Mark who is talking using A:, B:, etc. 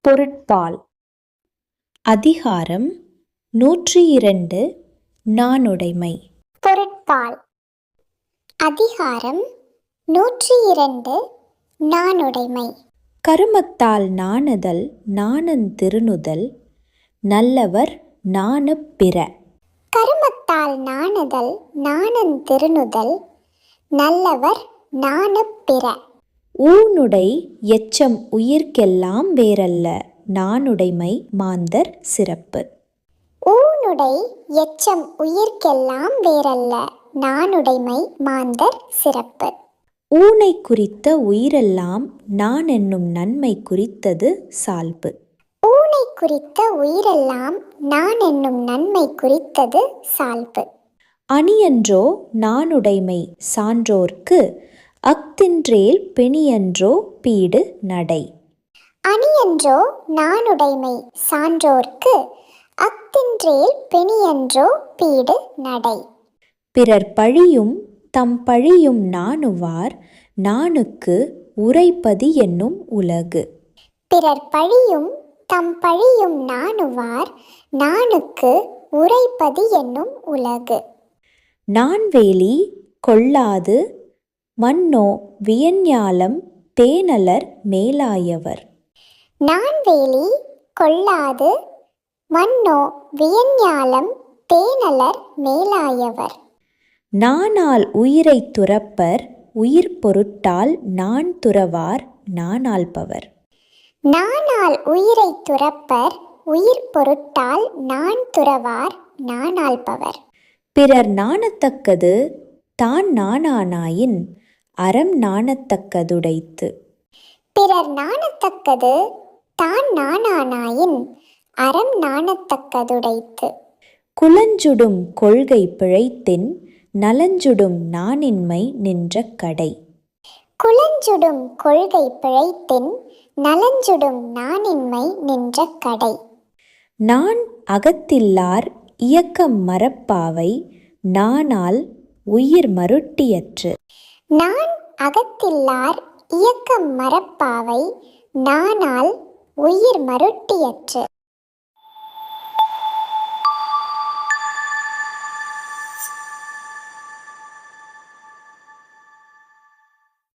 A: பொருட்பால். அதிகாரம் நூற்றி இரண்டு நாணுடைமை
B: பொருட்பால். அதிகாரம் நூற்றி இரண்டு நாணுடைமை
A: கருமத்தால் நாணுதல் நாணந்திருணுதல் நல்லவர் நாணப் பிற.
B: கருமத்தால் நாணுதல் நாணந்திருணுதல் நல்லவர் நாணப் பிற.
A: ஊனுடை எச்சம் உயிர்க்கெல்லாம் வேறல்ல நாணுடைமை மாந்தர் சிறப்பு.
B: ஊனுடை எச்சம் உயிர்க்கெல்லாம் வேறல்ல நாணுடைமை மாந்தர் சிறப்பு.
A: ஊனை குறித்த உயிரெல்லாம் நான் என்னும் நன்மை குறித்தது சால்பு.
B: ஊனை குறித்த உயிரெல்லாம் நான் என்னும் நன்மை குறித்தது சால்பு.
A: அணியன்றோ நாணுடைமை சான்றோர்க்கு அக்தின்றேல் பெணியன்றோ பீடு நடை.
B: அணியன்றோ நாணுடைமை சான்றோர்க்கு அக்தின்றேல் பெணியன்றோ பீடு நடை.
A: பிறர் பழியும் தம் பழியும் நாணுவார் நாணுக்கு உரைப்பதி என்னும் உலகு.
B: பிறர் பழியும் தம் பழியும் நாணுவார் நாணுக்கு உரைப்பது என்னும் உலகு.
A: நான்வேலி கொள்ளாது மன்னோ வியஞ்ஞாலம் தேனலர் மேலாயவர்.
B: நான்வேலி கொள்ளாது மன்னோ வியஞ்ஞாலம் தேனலர் மேலாயவர்.
A: நானால் உயிரைத் துறப்பர் உயிர் பொருட்டால் நான் துறவார் நானால்பவர்
B: நானால் உயிரை துறப்பர் உயிர் பொருட்டால் நான் துறவார் நானால்பவர்
A: பிறர் நாணத்தக்கது தான் நாணானாயின் அறம் நாணத்தக்கதுடைத்து.
B: பிறர் நாணத்தக்கது தான் நாணானாயின் அறம் நாணத்தக்கதுடைத்து.
A: குலஞ்சுடும் கொள்கை பிழைத்தின் நலஞ்சுடும் நாணின்மை நின்ற கடை.
B: குலஞ்சுடும் கொள்கை பிழைத்தின் நலஞ்சுடும் நாணின்மை நின்ற கடை.
A: நான் அகத்தில்லார் இயக்கம் மரப்பாவை நானால் உயிர் மருட்டியற்று.
B: நான் அகத்தில்லார் இயக்கம் மரப்பாவை நானால் உயிர் மருட்டியற்று.